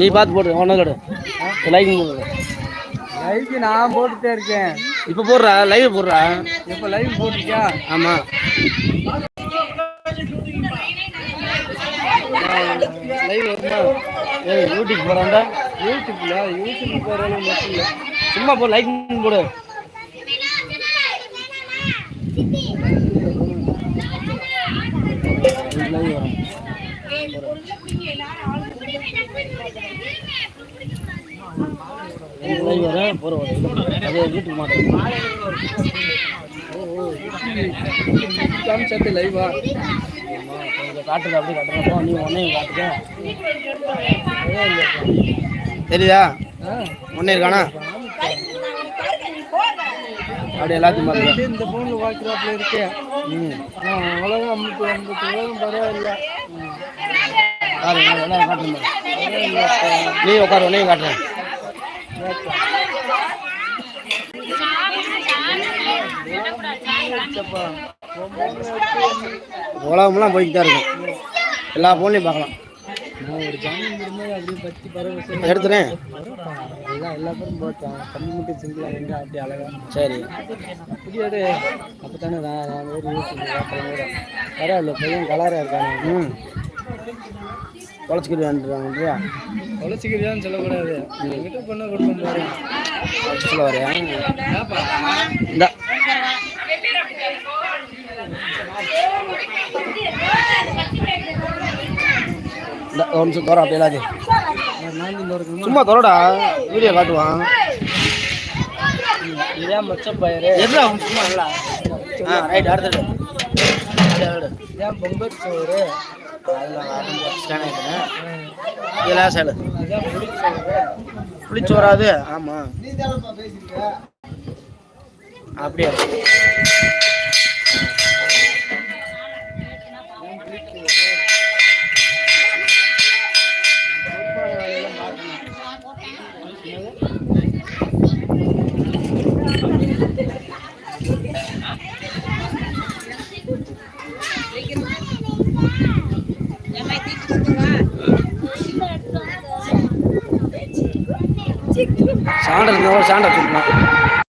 நீ பார்த்து போடு ஒன்றும் கடை லைக் போடு. லைவ் நான் போட்டுட்டே இருக்கேன். இப்போ போடுறா லைவ் போடுறா. இப்போ லைவ் போட்டுருக்கியா? ஆமாம் லைவ் வருமா ஏய் யூடியூப் போகிறாண்டா யூடியூப்ல யூடியூப் போகிற அளவு மட்டும் இல்லை. சும்மா போ லைக் போடு. லைவ் வரும் வரேன் போகிற அது யூடியூப் மாட்டேன் காமிச்சாட்டு லைவா கொஞ்சம் காட்டுது அப்படியே காட்டுறப்போ நீ ஒன்னே காட்டுக்க தெரியுதா ஒன்னே இருக்கானா அப்படி எல்லாத்தையும் பாருங்க இந்த ஃபோனில் பார்க்குறாப்புல இருக்கேன் ம் உலகம் பரவாயில்ல எல்லாம் காட்டுங்க நீ உட்காரு உன்னையும் காட்டுறேன் உலகம்லாம் போய்கிட்டு தான் இருக்கும் எல்லா ஃபோன்லையும் பார்க்கலாம். எடுத்துறேன். எல்லா பேரும் மட்டும் சிங்கிளாக எங்க அப்படி அழகா சரி அப்படியே அப்போ தானே நான் ஒரு பரவாயில்ல பையன் கலராக இருக்காங்க ம். தொலைச்சிக்கிட்டு வந்துடுறாங்கன்றியா தொலைச்சிக்கிறியான்னு சொல்லக்கூடாது. என்கிட்ட பண்ண கொடுக்கும் பாரு சொல்ல வரையா? இந்த. ஒரு நிமிஷம் தோற அப்படியே ஒரு சும்மா தோறடா வீடியோ காட்டுவான் இதான் மொச்ச பயிறு. எதுடா சும்மா இல்லடா ஆ ரைட் அடுத்தது. இதான் பொங்கல் சோறு. இதெல்லாம் சைடு இதான் புளிச்சோறு புளிச்சு வராது ஆமாம் சாண்டல் இருந்தால் சாண்டல்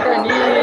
தூக்கலாம் நீ